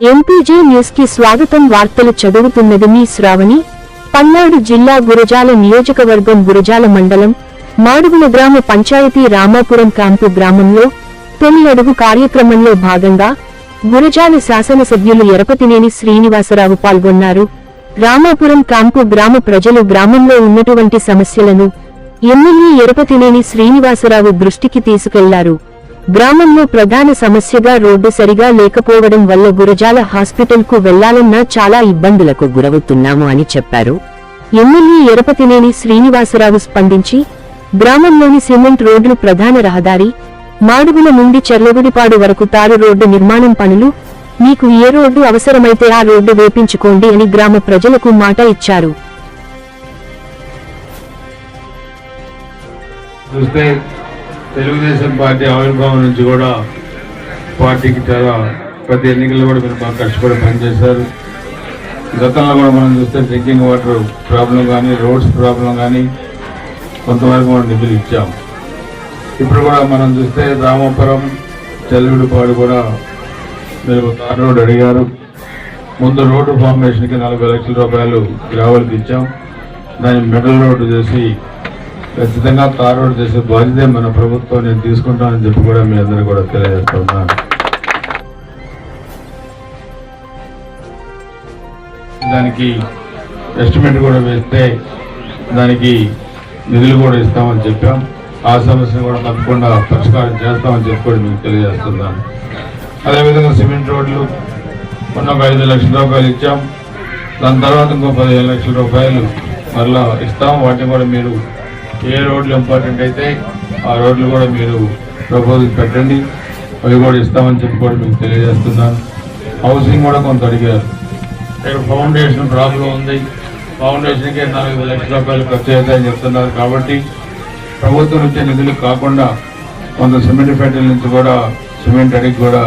MPJ న్యూస్కి స్వాగతం వార్తలు చదువుతున్నది మీ శ్రావణి. పల్నాడు జిల్లా గురజాల నియోజకవర్గం గురజాల మండలం మాడుగుల గ్రామ పంచాయతీ రామాపురం క్యాంపు గ్రామంలో తొలి అడుగు కార్యక్రమంలో భాగంగా గురజాల శాసనసభ్యులు ఎరపతినేని శ్రీనివాసరావు పాల్గొన్నారు. రామాపురం క్యాంపు గ్రామ ప్రజలు గ్రామంలో ఉన్నటువంటి సమస్యలను ఎమ్మెల్యే ఎరపతినేని శ్రీనివాసరావు దృష్టికి తీసుకెళ్ళారు. గ్రామంలో ప్రధాన సమస్యగా రోడ్డు సరిగా లేకపోవడం వల్ల గురజాల హాస్పిటల్కు వెళ్ళాలన్నా చాలా ఇబ్బందులకు గురవుతున్నాము అని చెప్పారు. ఎమ్మెల్యే ఎరపతినేని శ్రీనివాసరావు స్పందించి గ్రామంలోని సిమెంట్ రోడ్లు ప్రధాన రహదారి మాడుగుల నుండి చెర్లగుడిపాడు వరకు తారు రోడ్డు నిర్మాణం పనులు మీకు ఏ రోడ్డు అవసరమైతే ఆ రోడ్డు వేపించుకోండి అని గ్రామ ప్రజలకు మాట ఇచ్చారు. చూస్తే తెలుగుదేశం పార్టీ ఆవిర్భావం నుంచి కూడా పార్టీకి చాలా ప్రతి ఎన్నికల్లో కూడా మీరు బాగా కష్టపడి పనిచేశారు. గతంలో కూడా మనం చూస్తే డ్రింకింగ్ వాటర్ ప్రాబ్లం కానీ రోడ్స్ ప్రాబ్లం కానీ కొంతవరకు మనం నిధులు ఇచ్చాం. ఇప్పుడు కూడా మనం చూస్తే రామాపురం చెల్లుడిపాడు కూడా మీరు తార్ రోడ్ అడిగారు. ముందు రోడ్డు ఫార్మేషన్కి నలభై లక్షల రూపాయలు గ్రావెల్కి ఇచ్చాం. దాన్ని మెడల్ రోడ్డు చేసి ఖచ్చితంగా తార్ చేసే బాధ్యతే మన ప్రభుత్వం నేను తీసుకుంటానని చెప్పి కూడా మీ అందరూ కూడా తెలియజేస్తున్నాను దానికి ఎస్టిమేట్ కూడా వేస్తే దానికి నిధులు కూడా ఇస్తామని చెప్పాం. ఆ సమస్యను కూడా తప్పకుండా పరిష్కారం చేస్తామని చెప్పి కూడా మీకు తెలియజేస్తున్నాను. అదేవిధంగా సిమెంట్ రోడ్లు మొన్న ఒక ఐదు లక్షల రూపాయలు ఇచ్చాం. దాని తర్వాత ఇంకో పదిహేను లక్షల రూపాయలు మరలా ఇస్తాం. వాటిని కూడా మీరు ఏ రోడ్లు ఇంపార్టెంట్ అయితే ఆ రోడ్లు కూడా మీరు ప్రపోజల్ పెట్టండి. అవి కూడా ఇస్తామని చెప్పి కూడా మీకు తెలియజేస్తున్నాను. హౌసింగ్ కూడా కొంత అడిగారు. ఇక్కడ ఫౌండేషన్ ప్రాబ్లం ఉంది. ఫౌండేషన్కి నాలుగు లక్షల రూపాయలు ఖర్చు అవుతాయని చెప్తున్నారు. కాబట్టి ప్రభుత్వం నుంచి నిధులు కాకుండా కొంత సిమెంట్ ఫ్యాక్టరీ నుంచి కూడా సిమెంట్ అడిగి కూడా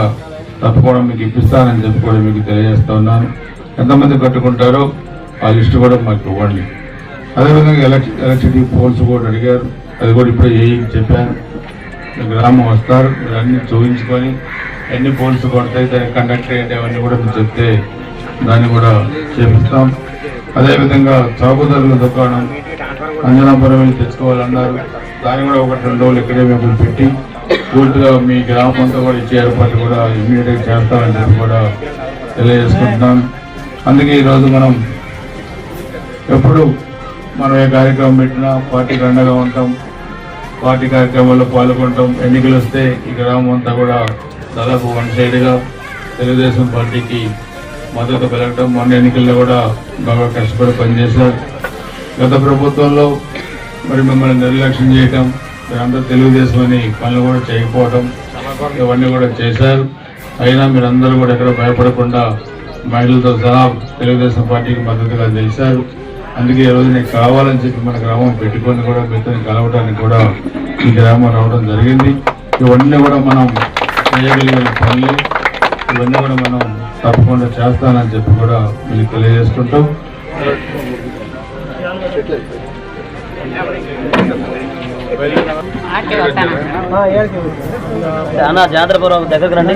తప్పకుండా మీకు ఇప్పిస్తానని చెప్పి కూడా మీకు తెలియజేస్తా ఉన్నాను. ఎంతమంది కట్టుకుంటారో ఆ లిస్టు కూడా మాకు ఇవ్వండి. అదేవిధంగా ఎలక్ట్రి ఎలక్ట్రిసిటీ పోల్స్ కూడా అడిగారు. అది కూడా ఇప్పుడే ఏ చెప్పాను గ్రామం వస్తారు మీరు అన్ని చూపించుకొని ఎన్ని పోల్స్ కొడతాయి దాన్ని కండక్ట్ ఏంటి అవన్నీ కూడా మీరు చెప్తే దాన్ని కూడా చేపిస్తాం. అదేవిధంగా చౌకధరల దుకాణం అంజనాపురం వెళ్ళి తెచ్చుకోవాలన్నారు. దాన్ని కూడా ఒకటి రెండు రోజులు ఇక్కడే మేము పెట్టి పూర్తిగా మీ గ్రామంతో కూడా ఇచ్చే ఏర్పాటు కూడా ఇమ్మీడియట్గా చేస్తామని చెప్పి కూడా తెలియజేసుకుంటున్నాం. అందుకే ఈరోజు మనం ఎప్పుడు మనం ఏ కార్యక్రమం పెట్టినా పార్టీకి అండగా ఉంటాం. పార్టీ కార్యక్రమాల్లో పాల్గొంటాం. ఎన్నికలు వస్తే ఈ గ్రామం అంతా కూడా దాదాపు వన్ సైడ్గా తెలుగుదేశం పార్టీకి మద్దతు పెరగటం. మొన్న ఎన్నికల్లో కూడా బాగా కష్టపడి పనిచేశారు. గత ప్రభుత్వంలో మరి మిమ్మల్ని నిర్లక్ష్యం చేయటం మీరంతా తెలుగుదేశం అని పనులు కూడా చేయకపోవటం ఇవన్నీ కూడా చేశారు. అయినా మీరందరూ కూడా ఎక్కడ భయపడకుండా మహిళలతో సహా తెలుగుదేశం పార్టీకి మద్దతుగా తెలిసారు అందుకే ఈ రోజు నీకు కావాలని చెప్పి మన గ్రామం పెట్టుకొని కూడా మీతో కలవడానికి కూడా ఈ గ్రామం రావడం జరిగింది. ఇవన్నీ కూడా మనం చేయగలిగిన పనులు. ఇవన్నీ కూడా మనం తప్పకుండా చేస్తానని చెప్పి కూడా మీకు తెలియజేసుకుంటాం. అన్న జాతరపురం దగ్గరకు రండి.